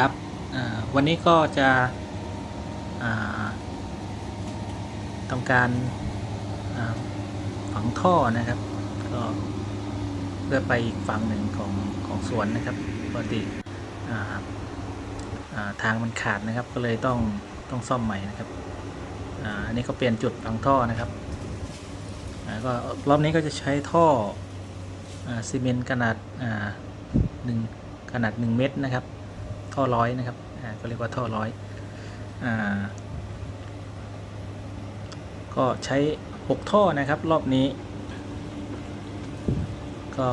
ครับวันนี้ก็จะทำการฝังท่อนะครับ ก็เพื่อไปอีกฝั่งหนึ่งของของสวนนะครับปกติทางมันขาดนะครับ ก็เลยต้องต้องซ่อมใหม่นะครับอ,อันนี้ก็เปลี่ยนจุดฝังท่อนะครับก็รอบนี้ก็จะใช้ท่ออซีเมนต์ขนาดหนึ่งขนาด 1 เมตรนะครับ ท่อร้อยนะครับอ่าก็เรียกว่าท่อร้อยอ่าก็ใช้ 6 ท่อนะครับรอบนี้ ก็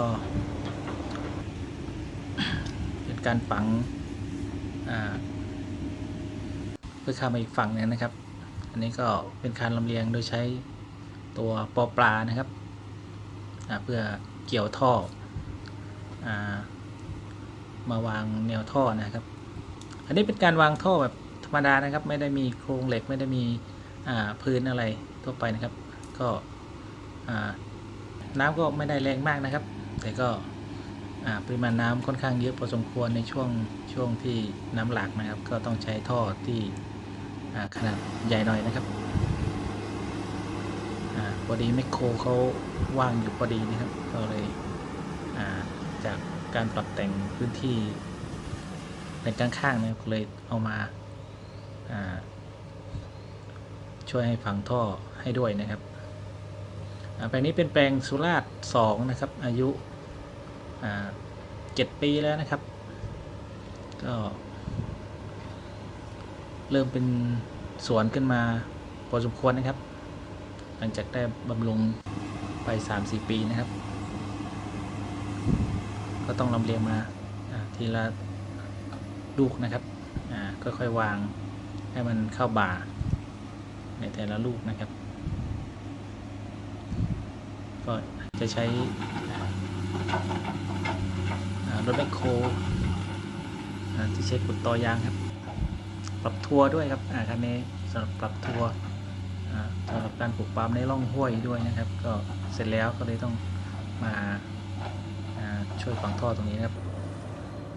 เป็นการฝังเพื่อข้ามไปอีกฝั่งหนึงนะครับ อันนี้ก็เป็นการลำเลียงโดยใช้ตัวปอปลานะครับเพื่อเกี่ยวท่ออามาวางแนวท่อนะครับ อันนี้เป็นการวางท่อแบบธรรมดานะครับ ไม่ได้มีโครงเหล็กไม่ได้มีพื้นอะไรทั่วไปนะครับ ก็น้ำก็ไม่ได้แรงมากนะครับ แต่ก็ปริมาณน้ำค่อนข้างเยอะพอสมควรในช่วงช่วงที่น้ำหลากนะครับ ก็ต้องใช้ท่อที่ขนาดใหญ่หน่อยนะครับอพอดีแมคโครเขาว่างอยู่พอดีนะครับ ก็เลยจากการปรับแต่งพื้นที่ ในข้างๆนะครับเลยเอามาช่วยให้ฝังท่อให้ด้วยนะครับอ่าแปลงนี้เป็นแปลงสุราษฎร์สองนะครับ อายุอ่าเจ็ดปีแล้วนะครับ ก็เริ่มเป็นสวนขึ้นมาพอสมควรนะครับ หลังจากได้บำรุงไป 3-4 ปีนะครับ ก็ต้องลำเลียงมาทีละ ลูกนะครับอ่าค่อยๆวางให้มันเข้าบ่าในแต่ละลูกนะครับ ก็จะใช้รถแบคโคที่ใช้ขุดตอยางครับ ปรับทัวร์ด้วยครับอ่าคันนี้สำหรับปรับทัวร์อ่าสำหรับการปลูกปาล์มในร่องห้วยด้วยนะครับ ก็เสร็จแล้วก็เลยต้องมาอ่าช่วยฝังท่อตรงนี้นะครับ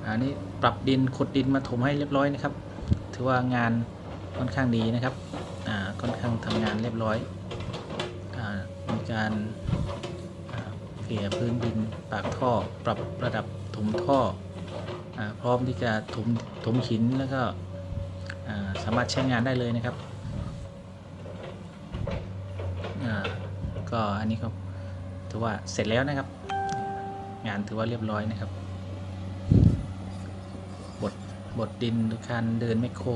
อันนี้ปรับดินขุดดินมาถมให้เรียบร้อยนะครับ ถือว่างานค่อนข้างดีนะครับอ่าค่อนข้างทำงานเรียบร้อยอมีการาเกลี่ยพื้นดินปากท่อ ปรับระดับถมท่ออพร้อมที่จะถมถมหินแล้วก็สามารถใช้งานได้เลยนะครับอ่าก็อันนี้ก็ถือว่าเสร็จแล้วนะครับ งานถือว่าเรียบร้อยนะครับ บดบดดินโดยการเดินแมโคร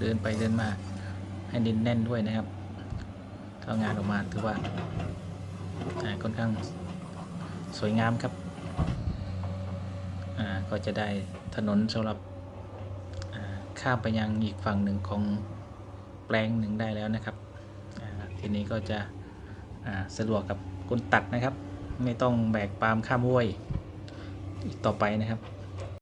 เดินไปเดินมาให้ดินแน่นด้วยนะครับก็งานออกมาถือว่าค่อนข้างสวยงามครับก็จะได้ถนนสำหรับข้ามไปยังอีกฝั่งหนึ่งของแปลงหนึ่งได้แล้วนะครับทีนี้ก็จะสะดวกกับคนตัดนะครับ ไม่ต้องแบกปาล์มข้ามห้วยอีกต่อไปนะครับ